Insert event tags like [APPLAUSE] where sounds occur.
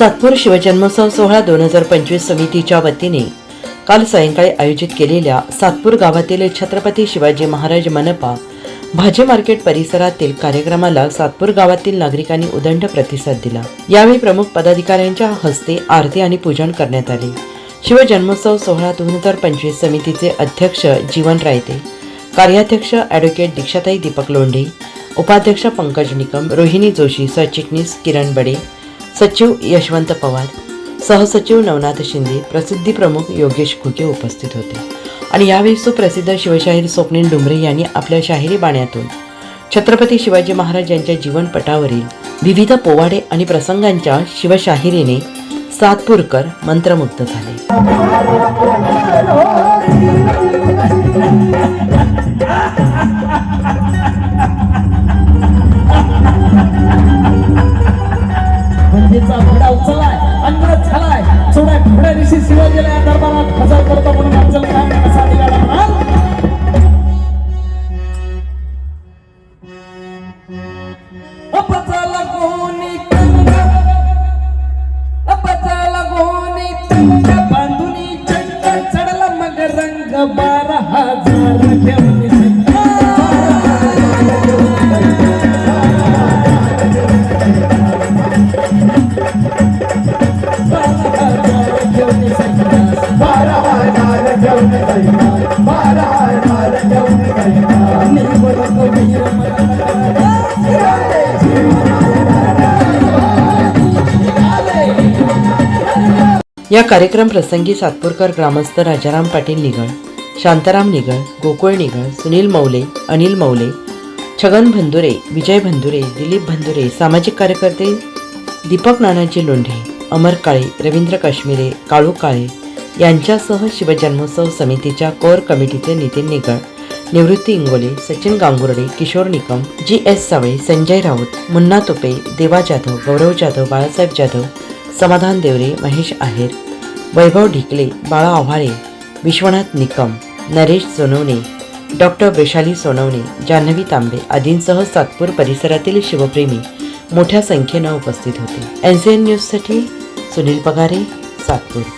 सातपूर शिवजन्मोत्सव सोहळा दोन हजार पंचवीस समितीच्या वतीने काल सायंकाळी आयोजित केलेल्या सातपूर गावातील छत्रपती शिवाजी महाराज मनपा भाजी मार्केट परिसरातील कार्यक्रमाला सातपूर गावातील नागरिकांनी उदंड प्रतिसाद दिला. यावेळी प्रमुख पदाधिकाऱ्यांच्या हस्ते आरती आणि पूजन करण्यात आले. शिवजन्मोत्सव सोहळा दोन हजार पंचवीस समितीचे अध्यक्ष जीवन रायते कार्याध्यक्ष ॲडव्होकेट दीक्षाताई दीपक लोंढे उपाध्यक्ष पंकज निकम रोहिणी जोशी सरचिटणीस किरण बडे सचिव यशवंत पवार सहसचिव नवनाथ शिंदे प्रसिद्धी प्रमुख योगेश खुके उपस्थित होते. आणि यावेळी सुप्रसिद्ध शिवशाहीर स्वप्नील डुमरे यांनी आपल्या शाहिरी बाण्यातून छत्रपती शिवाजी महाराज यांच्या जीवनपटावरील विविध पोवाडे आणि प्रसंगांच्या शिवशाहिरीने सातपूरकर मंत्रमुग्ध झाले. [LAUGHS] बंदीचा घोडा उचललाय अंगत झालाय. चोड्या घोड्या दिवशी शिवाजीला या दरबारात हजर करतो म्हणून अफजल खान असा निघाला म्हणाल अपचाला बांधुनी चंड चढला मग रंग बा या कार्यक्रम प्रसंगी सातपूरकर ग्रामस्थ राजाराम पाटील निगळ शांताराम निगळ गोकुळ निगळ सुनील मौले अनिल मौले छगन भंदुरे विजय भंदुरे दिलीप भंदुरे सामाजिक कार्यकर्ते दीपक नानाजी लोंढे अमर काळे रवींद्र काश्मीरे काळू काळे यांच्यासह शिवजन्मोत्सव समितीच्या core committee Nitin Nigal Nivrutti Ingole Sachin Gangurde Kishor Nikam G S Savale Sanjay Raut Munna Tupe Deva Jadhav Gaurav Jadhav Balasaheb Jadhav समाधान देवरे महेश आहेर वैभव ढिकले बाळा आव्हाळे विश्वनाथ निकम नरेश सोनवणे डॉक्टर वैशाली सोनवणे जान्हवी तांबे आदींसह सातपूर परिसरातील शिवप्रेमी मोठ्या संख्येनं उपस्थित होते. एन सी एन न्यूजसाठी सुनील पगारे सातपूर.